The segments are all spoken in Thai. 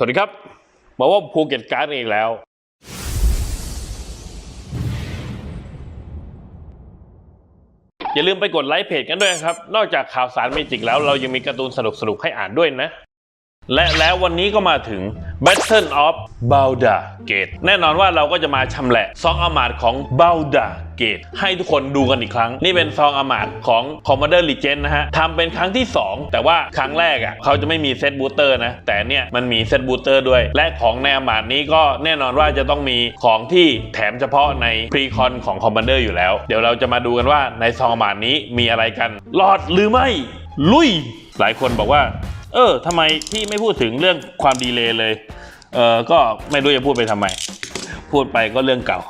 สวัสดีครับ มาว่าภูเก็ตการ์ดอีกแล้ว อย่าลืมไปกดไลค์เพจกันด้วยนะครับ นอกจากข่าวสารเมจิกแล้วเรายังมีการ์ตูนสนุกๆให้อ่านด้วยนะ และแล้ววันนี้ก็มาถึง Battle of Balda Gate แน่นอนว่าเราก็จะมาชำแหละซองอามาดของ Balda Gate ให้ทุกคนดูกันอีกครั้ง นี่เป็นซองอามาดของ Commander Legend นะฮะทำเป็นครั้งที่ 2 แต่ว่าครั้งแรกอะเขาจะไม่มีเซตบูสเตอร์นะ แต่เนี่ยมันมีเซตบูสเตอร์ด้วย และของในอามาดนี้ก็แน่นอนว่าจะต้องมีของที่แถมเฉพาะในพรีคอนของ Commander อยู่แล้ว เดี๋ยวเราจะมาดูกันว่าในซองอามาดนี้มีอะไรกันรอดหรือไม่ลุย หลายคนบอกว่า ออทำไมพี่ไม่พูดถึงเรื่องความดีเลย์เลย เออก็ไม่รู้จะพูดไปทำไม พูดไปก็เรื่องเก่า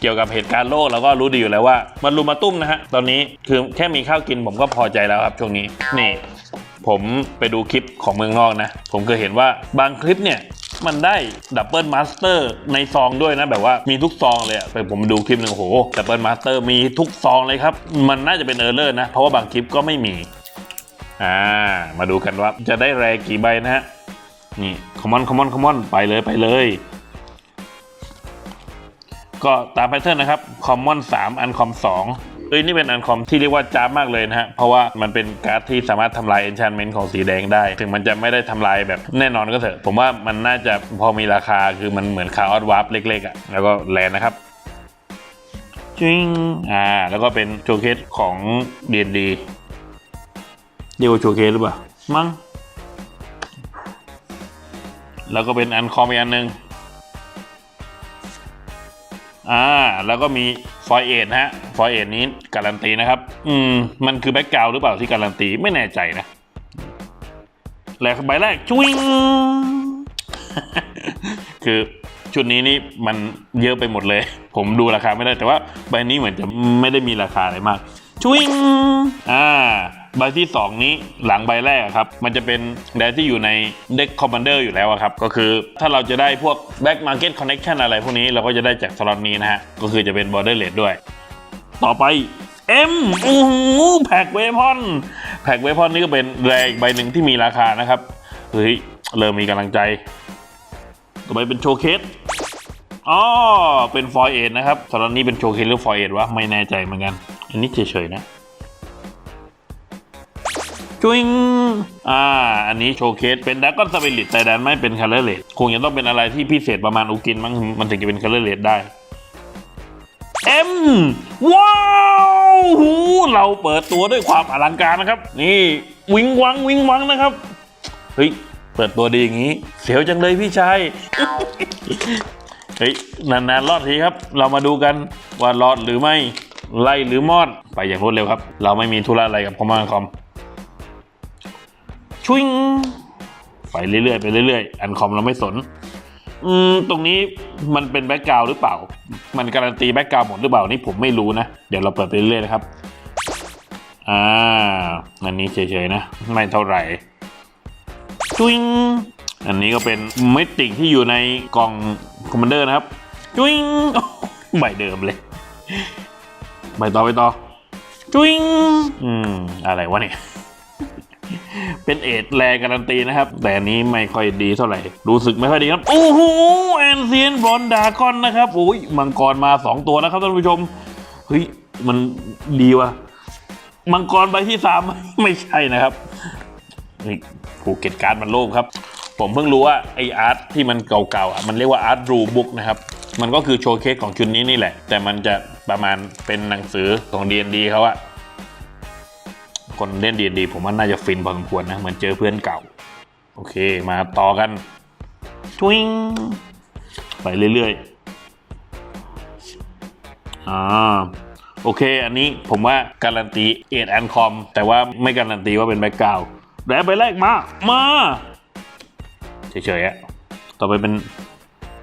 เกี่ยวกับเหตุการณ์โลกเราก็รู้ดีอยู่แล้วว่า มันรุมมาตุ้มนะฮะ ตอนนี้คือแค่มีข้าวกินผมก็พอใจแล้วครับช่วงนี้ นี่ ผมไปดูคลิปของเมืองนอกนะ ผมเคยเห็นว่าบางคลิปเนี่ยมันได้ดับเบิลมาสเตอร์ในซองด้วยนะ แบบว่ามีทุกซองเลยอะไปผมดูคลิปหนึ่งโอ้โหดับเบิลมาสเตอร์มีทุกซองเลยครับ มันน่าจะเป็นเออร์เลอร์นะ เพราะว่าบางคลิปก็ไม่มี อ่า มาดูกันว่าจะได้แรงกี่ใบนะฮะ นี่คอมมอนคอมมอนคอมมอนไปเลยไปเลย ก็ตามแพทเทิร์นนะครับคอมมอน3อันคอม2เอ้ยนี่เป็นอันคอมที่เรียกว่าจ้ามากเลยนะฮะ เพราะว่ามันเป็นการ์ดที่สามารถทำลายเอนชานเมนต์ของสีแดงได้ ถึงมันจะไม่ได้ทำลายแบบแน่นอนก็เถอะ ผมว่ามันน่าจะพอมีราคาคือมันเหมือนคาร์ออดวาร์ปเล็กๆอะ่ะ แล้วก็แลนนะครับจิงอ่าแล้วก็เป็นโชว์เคสของ D&D เรียกว่าโชว์เคสหรือเปล่า มั้ง แล้วก็เป็นอันคอมอีกอันหนึ่งอ่า แล้วก็มีฟอยเอทนะฮะ ฟอยเอทนี้การันตีนะครับ อืม มันคือแบ็กกราวหรือเปล่าที่การันตี ไม่แน่ใจนะ แล้วใบแรกชุวิงคือชุดนี้นี่มันเยอะไปหมดเลย ผมดูราคาไม่ได้แต่ว่าใบนี้เหมือนจะไม่ได้มีราคาอะไรมากชวิงอ่า ใบที่ 2 นี้หลังใบแรกครับ มันจะเป็นแดที่อยู่ในเด็กคอมมานเดอร์อยู่แล้วครับ ก็คือถ้าเราจะได้พวก Back Market Connection อะไรพวกนี้เราก็จะได้จากสล็อตนี้นะฮะ ก็คือจะเป็น Border Rate ด้วย ต่อไป M โอ้แพ็กเวพอนแพ็กเวพอนนี่ก็เป็นแรอีกใบหนึ่งที่มีราคานะครับ เฮ้ย เริ่มมีกำลังใจ ต่อไปเป็นโชว์เคสอ๋อเป็นฟอยเอทนะครับสำหรับนี้เป็นโชว์เคสหรือฟอยเอทวะ ไม่แน่ใจเหมือนกัน อันนี้เฉยๆนะ จุิงอ่า อันนี้โชว์เคสเป็นดักก้อนสเปิริตแต่ดันไม่เป็นคัลเลอร์เลดคงจะต้องเป็นอะไรที่พิเศษประมาณอุกินมั้งมันถึงจะเป็นคัลเลอร์เลดได้เอ็มว้าวหูเราเปิดตัวด้วยความอลังการนะครับ นี่วิงวังวิงวังนะครับเฮ้ยเปิดตัวดีอย่างนี้ เสียวจังเลยพี่ชายเฮ้ยนานๆรอดทีครับ เรามาดูกันว่ารอดหรือไม่ไล่หรือมอดไปอย่างรวดเร็วครับ เราไม่มีธุระอะไรกับคอมมานคอม ชุงไปเรื่อยๆไปเรื่อยๆอันคอมเราไม่สน อืมตรงนี้มันเป็นแบ็กกราวหรือเปล่า มันการันตีแบ็กกราวหมดหรือเปล่านี่ผมไม่รู้นะ เดี๋ยวเราเปิดไปเรื่อยๆนะครับอ่าอันนี้เฉยๆนะ ไม่เท่าไหร่จุิงอันนี้ก็เป็นเมติกที่อยู่ในกล่องคอมมานเดอร์นะครับ จุิงใบเดิมเลยใบต่อไปต่อจุิงอืมอะไรวะเนี่ย เป็นเอดแรงการันตีนะครับ แต่นี้ไม่ค่อยดีเท่าไหร่ รู้สึกไม่ค่อยดีครับ โอ้โหแอนเซียนบอลดากอนนะครับโอ้ยมังกรมาสองตัวนะครับท่านผู้ชม เฮ้ย มันดีว่ะมังกรใบที่สามไม่ใช่นะครับนี่ภูเก็ตการ์ดมันโลภครับ ผมเพิ่งรู้ว่าไออาร์ตที่มันเก่าๆอะมันเรียกว่าอาร์ตรูบุ๊กนะครับมันก็คือโชว์เคสของชุดนี้นี่แหละ แต่มันจะประมาณเป็นหนังสือของ D&D เขาอะ คนเล่น D&D ผมว่าน่าจะฟินพอสมควรนะ เหมือนเจอเพื่อนเก่า โอเคมาต่อกันทวิงไปเรื่อยๆอ่าโอเค อันนี้ผมว่าการันตีเอ็ดแอนคอมแต่ว่าไม่การันตีว่าเป็นแบ็กกราวด์แล้วไปแรกมา มาเฉยๆอะต่อไปเป็น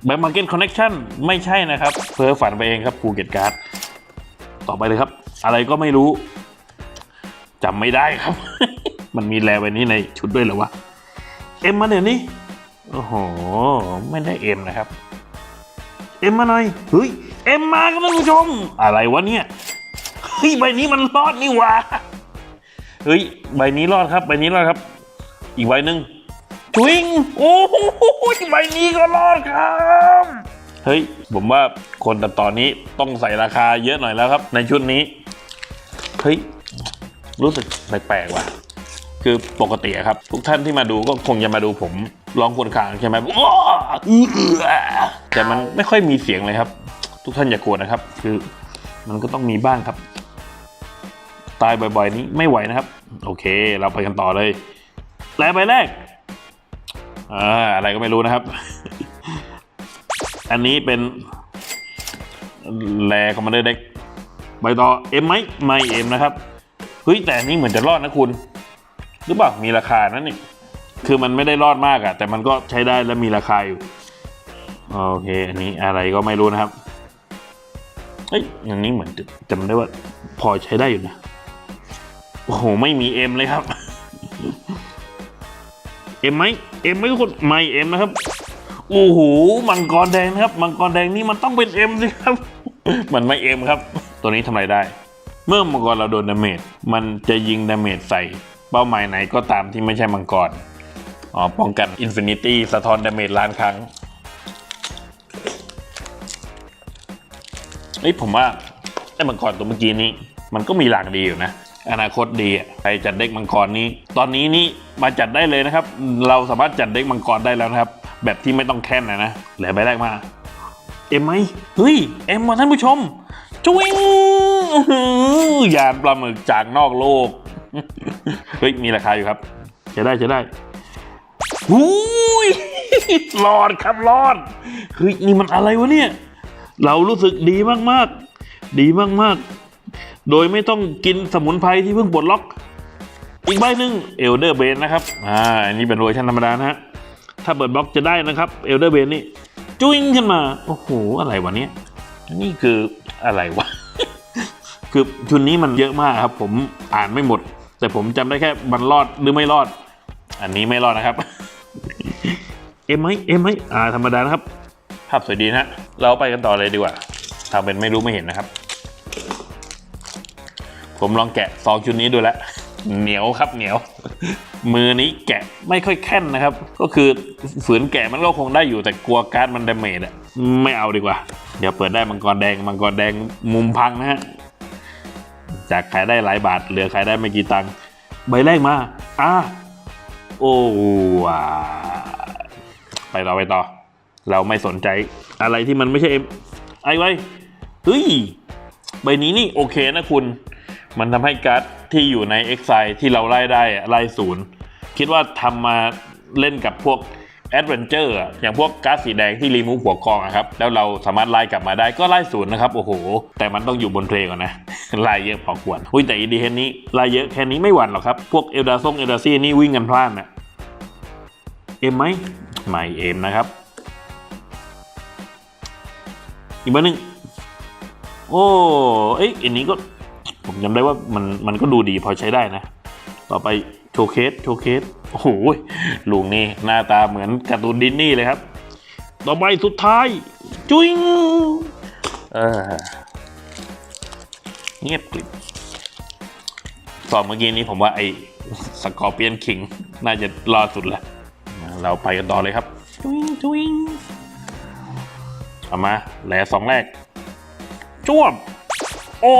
แบ็กมาร์เก็ตคอนเน็ชันไม่ใช่นะครับ เพ้อฝันไปเองครับภูเก็ตการ์ดต่อไปเลยครับ อะไรก็ไม่รู้ จำไม่ได้ครับ มันมีแลไว้นี้ในชุดด้วยเหรอวะ เอ็มมาเดี๋ยวนี้ โอ้โห ไม่ได้เอ็มนะครับ เอ็มมาหน่อย เฮ้ย เอ็มมาครับท่านผู้ชม อะไรวะเนี่ย เฮ้ย ใบนี้มันรอดนี่ว่าเฮ้ย ใบนี้รอดครับ ใบนี้รอดครับ อีกใบหนึ่งจวิงโอ้โหใบนี้ก็รอดครับเฮ้ย ผมว่าคนตัดต่อนนี้ต้องใส่ราคาเยอะหน่อยแล้วครับ ในชุดนี้ เฮ้ย รู้สึกแปลกๆว่ะ คือปกติครับ ทุกท่านที่มาดูก็คงจะมาดูผมร้องคนคางใช่ไหมอ้ออื้อเออแต่มันไม่ค่อยมีเสียงเลยครับ ทุกท่านอย่ากลัวนะครับ คือมันก็ต้องมีบ้างครับ ตายบ่อย ๆ นี้ไม่ไหวนะครับ โอเค เราไปกันต่อเลยแลใบแรกอ่าอะไรก็ไม่รู้นะครับ อันนี้เป็นแลคอมมานเดอร์เด็กใบต่อเอ็มไหมไม่เอ็มนะครับ ฮ้ยแต่อันนี้เหมือนจะรอดนะคุณ หรือเปล่ามีราคานั่นนี่คือมันไม่ได้รอดมากอะแต่มันก็ใช้ได้และมีราคาอยู่โอเค อันนี้อะไรก็ไม่รู้นะครับเอ้ยอันนี้เหมือนจะจำได้ว่า พอใช้ได้อยู่นะโอ้โหไม่มีเอ็มเลยครับเอ็มไหมเอ็มไหมทุกคนไม่เอ็มนะครับโอ้โหมังกรแดงนะครับ มังกรแดงนี่มันต้องเป็นเอ็มสิครับ มันไม่เอ็มครับ ตัวนี้ทำอะไรได้ เมื่อมังกรเราโดนดาเมจมันจะยิงดาเมจใส่เป้าหมายไหนก็ตามที่ไม่ใช่มังกรอ๋อป้องกันอินฟินิตี้สะท้อนดาเมจล้านครั้งเอ้ยผมว่าไอ้มังกรตัวเมื่อกี้นี้ มันก็มีหลากดีอยู่นะ อนาคตดีอะใครจัดเด็กมังกรนี้ ตอนนี้นี่มาจัดได้เลยนะครับ เราสามารถจัดเด็กมังกรได้แล้วนะครับ แบบที่ไม่ต้องแค้นนะนะเหลือใบแรกมา เอ็มไหมเฮ้ย เอ็มมาท่านผู้ชม จวิงยานปลาหมึกจากนอกโลก เฮ้ย มีราคาอยู่ครับจะได้จะได้หูยรอดครับรอดเฮ้ยนี่มันอะไรวะเนี่ย เรารู้สึกดีมากๆ ดีมากๆ โดยไม่ต้องกินสมุนไพรที่เพิ่งปลดล็อก อีกใบหนึ่งเอลเดอร์เบนนะครับ อ่า อันนี้เป็นเวอร์ชันธรรมดานะฮะ ถ้าเปิดบล็อกจะได้นะครับเอลเดอร์เบนนี่จุ้งขึ้นมา โอ้โห อะไรวะเนี่ย นี่คืออะไรวะ คือชุดนี้มันเยอะมากครับ ผมอ่านไม่หมด แต่ผมจำได้แค่มันรอดหรือไม่รอด อันนี้ไม่รอดนะครับ เอ็มไหมเอ็มไหมอ่าธรรมดานะครับ ภาพสวยดีนะฮะเราไปกันต่อเลยดีกว่าทำเป็นไม่รู้ไม่เห็นนะครับ ผมลองแกะซองชุดนี้ดูแล้ว เหนียวครับเหนียว มือนี้แกะไม่ค่อยแค่นนะครับ ก็คือฝืนแกะมันก็คงได้อยู่แต่กลัวการ์ดมันดาเมจอะไม่เอาดีกว่า เดี๋ยวเปิดได้มังกรแดงมังกรแดงมุมพังนะฮะจากขายได้หลายบาทเหลือขายได้ไม่กี่ตังค์ใบแรกมาอ่าโอ้ว้าไปต่อไปต่อ เราไม่สนใจอะไรที่มันไม่ใช่ไอไว้เฮ้ยใบนี้นี่โอเคนะคุณ มันทำให้การ์ดที่อยู่ใน e x i ที่เราไล่ได้อะไล่ศูนย์คิดว่าทำมาเล่นกับพวกแอดเวนเจอร์อย่างพวกการ์ดสีแดงที่รีมูฟหัวกองอะครับ แล้วเราสามารถไล่กลับมาได้ก็ไล่ศูนย์นะครับ โอ้โห แต่มันต้องอยู่บนเพลงก่อนนะไล่เยอะพอควรอุ้ยแต่อีดีเฮนนี้ไล่เยอะแค่นี้ไม่หวั่นหรอกครับ พวกเอลดาซงเอลดาซี่นี่วิ่งกันพลาดนะเอ็มไหมไม่เอ็มนะครับ อีกใบหนึ่งโอ้เอ้ยอันนี้ก็ ผมจำได้ว่ามันมันก็ดูดีพอใช้ได้นะ ต่อไปโชว์เคสโชว์เคสโอ้โหลุงนี่หน้าตาเหมือนการ์ตูนดิสนีย์เลยครับ ต่อไปสุดท้าย จุ้งเออเงียบกริบสอบเมื่อกี้นี้ผมว่าไอ้สกอร์เปียนคิง น่าจะรอสุดแล้วเราไปกันต่อเลยครับ จุ้งจุ้งเอามาแหลสองแรกจ้วบ โอ้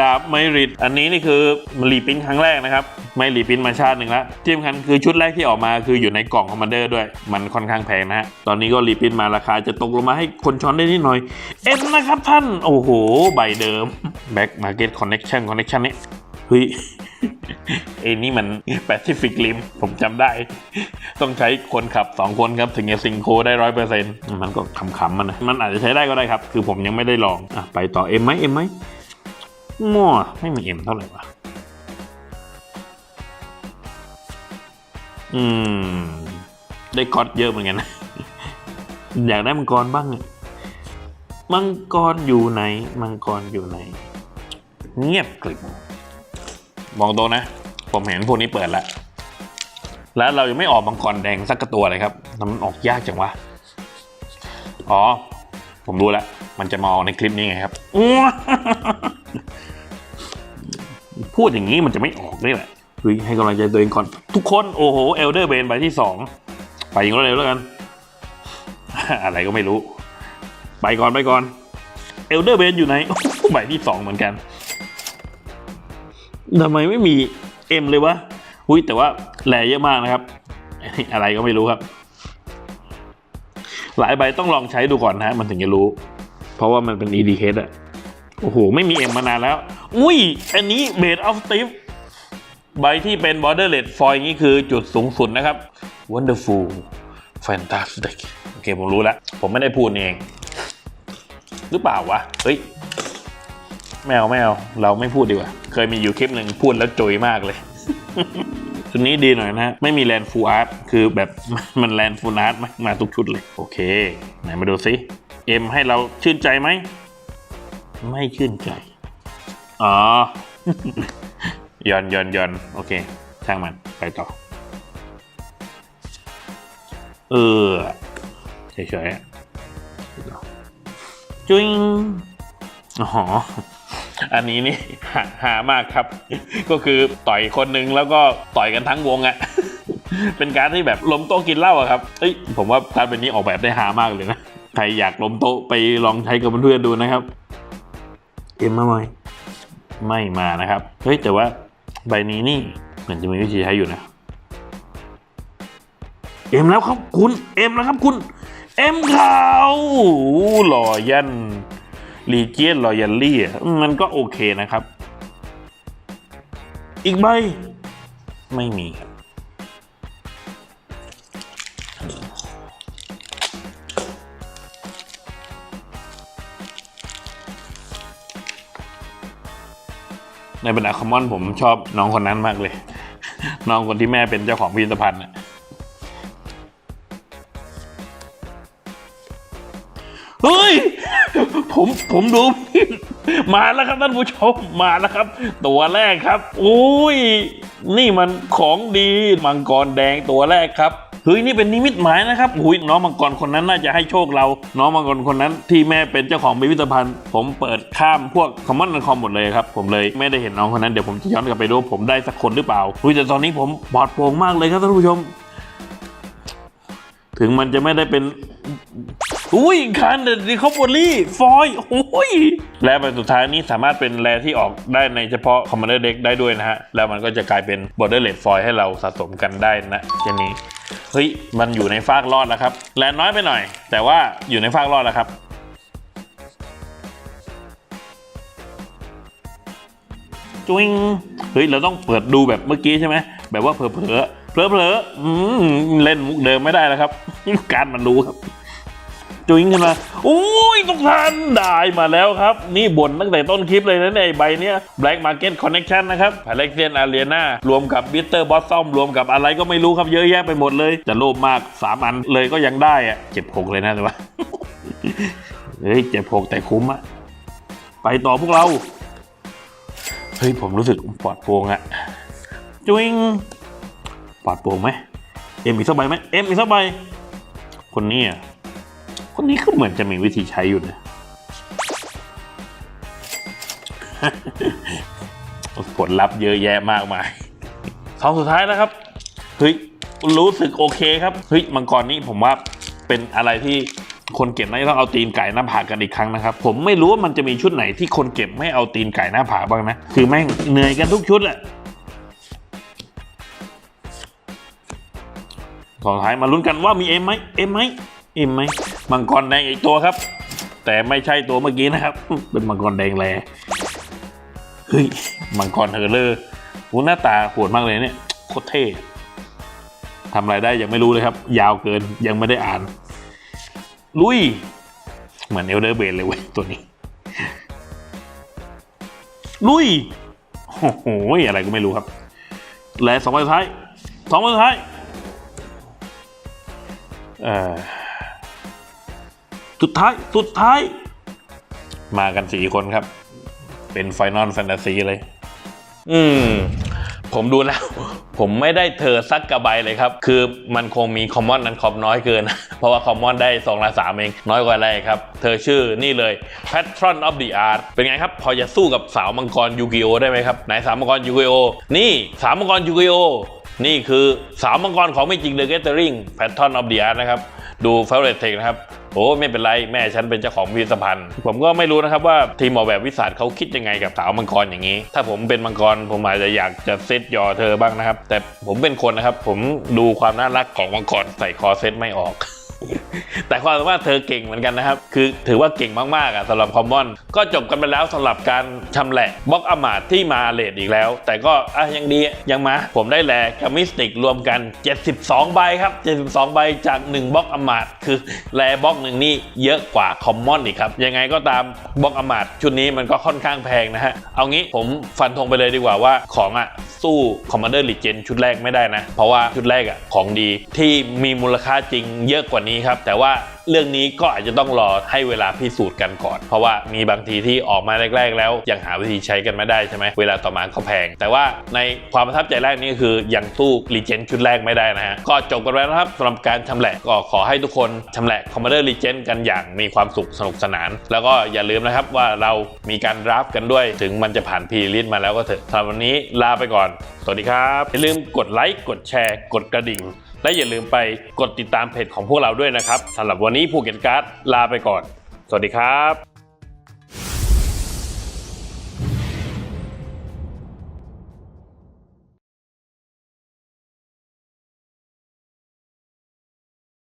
ดาบไมริดอันนี้นี่คือรีปิ้นครั้งแรกนะครับ ไม่รีปิ้นมาชาติหนึ่งแล้วที่สำคัญคือชุดแรกที่ออกมาคืออยู่ในกล่องคอมมานเดอร์ด้วย มันค่อนข้างแพงนะฮะ ตอนนี้ก็รีปิ้นมาราคาจะตกลงมาให้คนช้อนได้นิดหน่อย เอ็นนะครับท่าน โอ้โห ใบเดิม Back Market Connection Connection นี้ เฮ้ยเอ้นี่มัน Pacific Rim ผมจำได้ ต้องใช้คนขับ 2 คนครับ ถึงจะซิงโครได้ร้อยเปอร์เซ็นต์มันก็ขำๆมันนะมันอาจจะใช้ได้ก็ได้ครับ คือผมยังไม่ได้ลองอะไปต่อเอ็มไหมเอ็มไหมมั่วไม่มีเอ็มเท่าไหร่วะอืม ได้ก๊อตเยอะเหมือนกันนะอยากได้มังกรบ้างมังกรอยู่ไหน มังกรอยู่ไหน เงียบกริบ มองตรงนะ ผมเห็นพวกนี้เปิดแล้วแล้วเรายังไม่ออกมังกรแดงสักกระตัวเลยครับแล้วมันออกยากจังวะ อ๋อ ผมรู้แล้วมันจะมาออกในคลิปนี้ไงครับ พูดอย่างนี้มันจะไม่ออกได้แหละเฮ้ยให้กำลังใจตัวเองก่อน ทุกคนโอ้โหเอลเดอร์เบนใบที่สองไปยิงรถเร็วแล้วกัน อะไรก็ไม่รู้ ไปก่อนไปก่อนเอลเดอร์เบนอยู่ไหนใบที่สองเหมือนกัน ทำไมไม่มีเอ็มเลยวะอุ้ยแต่ว่าแหลเยอะมากนะครับ อะไรก็ไม่รู้ครับ หลายใบต้องลองใช้ดูก่อนนะมันถึงจะรู้ เพราะว่ามันเป็น ED case อะโอ้โห ไม่มีเอ็มมานานแล้ว อุ้ย อันนี้ Made of Steve ใบที่เป็น borderless foil นี้คือจุดสูงสุดนะครับ wonderful fantastic โอเค ผมรู้แล้ว ผมไม่ได้พูดเอง หรือเปล่าวะ เฮ้ย แมวแมวเราไม่พูดดีกว่า เคยมีอยู่คลิปหนึ่งพูดแล้วจุยมากเลย ชุดนี้ดีหน่อยนะฮะไม่มีแลนฟูอาร์ตคือแบบมันแลนฟูอาร์ตมาทุกชุดเลย โอเค ไหนมาดูซิเอ็มให้เราชื่นใจไหม ไม่ชื่นใจ อ๋อย่อนย่อนย่อนโอเค ช่างมันไปต่อ เออเฉยๆจุ้งอ๋อ อันนี้นี่หาหามากครับ ก็คือต่อยคนหนึ่งแล้วก็ต่อยกันทั้งวงอะเป็นการที่แบบล้มโต๊ะกินเหล้าอะครับเอ้ยผมว่าการเป็นนี้ออกแบบได้หามากเลยนะใครอยากล้มโต๊ะไปลองใช้กับเพื่อนๆดูนะครับเอ็มมาไหมไม่มานะครับเฮ้ยแต่ว่าใบนี้นี่เหมือนจะมีวิธีใช้อยู่นะเอ็มแล้วครับคุณเอ็มแล้วครับคุณเอ็มขาวหล่อยัน ลีเจียนรอยัลลี่อะมันก็โอเคนะครับ อีกใบ ไม่มีครับในบรรดาคอมมอนผมชอบน้องคนนั้นมากเลย น้องคนที่แม่เป็นเจ้าของพิพิธภัณฑ์ ผมผมดูผิดมาแล้วครับท่านผู้ชมมาแล้วครับ ตัวแรกครับอุ้ยนี่มันของดีมังกรแดงตัวแรกครับเฮ้ยนี่เป็นนิมิตหมายนะครับอุ้ยน้องมังกรคนนั้นน่าจะให้โชคเรา น้องมังกรคนนั้นที่แม่เป็นเจ้าของพิพิธภัณฑ์ ผมเปิดข้ามพวกคอมมอนคอมหมดเลยครับ ผมเลยไม่ได้เห็นน้องคนนั้นเดี๋ยวผมจะย้อนกลับไปดูผมได้สักคนหรือเปล่าอุ้ยแต่ตอนนี้ผมปลอดโปร่งมากเลยครับท่านผู้ชม ถึงมันจะไม่ได้เป็น อุ้ยคันเดดดิคอมบอรี่ฟอยโอ้ยและใบสุดท้ายนี้สามารถเป็นแรที่ออกได้ในเฉพาะคอมมานเดอร์เด็กได้ด้วยนะฮะ แล้วมันก็จะกลายเป็นบอร์เดอร์เลดฟอยให้เราสะสมกันได้นะเช่นนี้เฮ้ยมันอยู่ในฟากรอดแล้วครับแลนน้อยไปหน่อย แต่ว่าอยู่ในฟากรอดแล้วครับจุ้งเฮ้ยเราต้องเปิดดูแบบเมื่อกี้ใช่ไหมแบบว่าเผลอเผลอเผลอเผลอเล่นมุกเดิมไม่ได้แล้วครับ การมันรู้ครับ จุ้งขึ้นมาอุ้ยทุกท่านได้มาแล้วครับ นี่บ่นตั้งแต่ต้นคลิปเลยนะเนี่ยไอ้ใบเนี้ย Black Market Connection นะครับ p a l e x i a n Arena รวมกับ Bitter Blossom รวมกับอะไรก็ไม่รู้ครับเยอะแยะไปหมดเลย จะโลภมาก 3 อันเลยก็ยังได้อะเจ็บหกเลยนะแต่ว่าเฮ้ยเจ็บหกแต่คุ้มอะไปต่อพวกเรา เฮ้ย ผมรู้สึกปลอดโปร่งอะจุ้งปลอดโปร่งไหมเอ็มอีกสักใบไหมเอ็มอีกสักใบคนนี้อะ คนนี้ก็เหมือนจะมีวิธีใช้อยู่นะผลลัพธ์เยอะแยะมากมายสองสุดท้ายแล้วครับเฮ้ยรู้สึกโอเคครับเฮ้ยมังกรนี้ผมว่าเป็นอะไรที่คนเก็บน่าจะต้องเอาตีนไก่หน้าผากกันอีกครั้งนะครับ ผมไม่รู้ว่ามันจะมีชุดไหนที่คนเก็บไม่เอาตีนไก่หน้าผากบ้างนะ คือแม่งเหนื่อยกันทุกชุดแหละสุดท้ายมาลุ้นกันว่ามีเอ็มไหมเอ็มไหมเอ็มไหม มังกรแดงอีกตัวครับ แต่ไม่ใช่ตัวเมื่อกี้นะครับ เป็นมังกรแดงแลเฮ้ยมังกรเฮอร์เลอร์โหหน้าตาโหดมากเลยเนี่ยโคตรเท่ทำอะไรได้ยังไม่รู้เลยครับ ยาวเกินยังไม่ได้อ่าน ลุย เหมือนเอลเดอร์เบนเลยเว้ยตัวนี้ ลุยโอ้โหอะไรก็ไม่รู้ครับ และสองใบสุดท้ายสองใบสุดท้าย เอ่อ สุดท้ายสุดท้าย มากันสี่คนครับ เป็นไฟนอลแฟนตาซีเลย อืม ผมดูแล้ว ผมไม่ได้เธอสักกระใบเลยครับ คือมันคงมีคอมมอนนั้นคอมน้อยเกิน เพราะว่าคอมมอนได้2ละ3เอง น้อยกว่าอะไรครับ เธอชื่อนี่เลย Patron of the Art เป็นไงครับ พอจะสู้กับสาวมังกรยูกิโอได้ไหมครับไหนสาวมังกรยูกิโอนี่สาวมังกรยูกิโอนี่คือสาวมังกรของไม่จริง The Gathering Patron of the Art นะครับ ดู f a v o r i t e Tech นะครับ โอ้ไม่เป็นไรแม่ฉันเป็นเจ้าของพิพิธภัณฑ์ผมก็ไม่รู้นะครับว่าทีมออกแบบวิสัทเขาคิดยังไงกับสาวมังกรอย่างนี้ ถ้าผมเป็นมังกรผมอาจจะอยากจะเซตยอเธอบ้างนะครับ แต่ผมเป็นคนนะครับ ผมดูความน่ารักของมังกรใส่คอเซตไม่ออก แต่ความสามารถเธอเก่งเหมือนกันนะครับ คือถือว่าเก่งมากๆอะสำหรับคอมมอนก็จบกันไปแล้วสำหรับการชำแหละบล็อกอมาดที่มาเลดอีกแล้ว แต่ก็อะยังดียังมา ผมได้แลกับมิสติกรวมกัน 72 ใบครับ 72 ใบจาก 1บล็อกอมาดคือแลบล็อกหนึ่งนี่เยอะกว่าคอมมอนอีกครับ ยังไงก็ตามบล็อกอมาดชุดนี้มันก็ค่อนข้างแพงนะฮะ เอางี้ผมฟันธงไปเลยดีกว่าว่าของอะสู้คอมมานเดอร์ลีเจนชุดแรกไม่ได้นะ เพราะว่าชุดแรกอะของดีที่มีมูลค่าจริงเยอะกว่านี้ครับ แต่ว่าเรื่องนี้ก็อาจจะต้องรอให้เวลาพิสูจน์กันก่อน เพราะว่ามีบางทีที่ออกมาแรก ๆ แล้วยังหาวิธีใช้กันไม่ได้ใช่ไหมเวลาต่อมาก็แพง แต่ว่าในความประทับใจแรกนี่คือยังสู้ลีเจนชุดแรกไม่ได้นะฮะก็จบกันแล้วนะครับสำหรับการชำแหละก็ขอให้ทุกคนชำแหละคอมมานเดอร์ลีเจนกันอย่างมีความสุขสนุกสนาน แล้วก็อย่าลืมนะครับว่าเรามีการราฟกันด้วย ถึงมันจะผ่านพีริสมาแล้วก็เถอะสำหรับวันนี้ลาไปก่อน สวัสดีครับอย่าลืมกดไลค์กดแชร์ กดกระดิ่ง และอย่าลืมไปกดติดตามเพจของพวกเราด้วยนะครับสำหรับวันนี้ภูเก็ตการ์ดลาไปก่อน สวัสดีครับ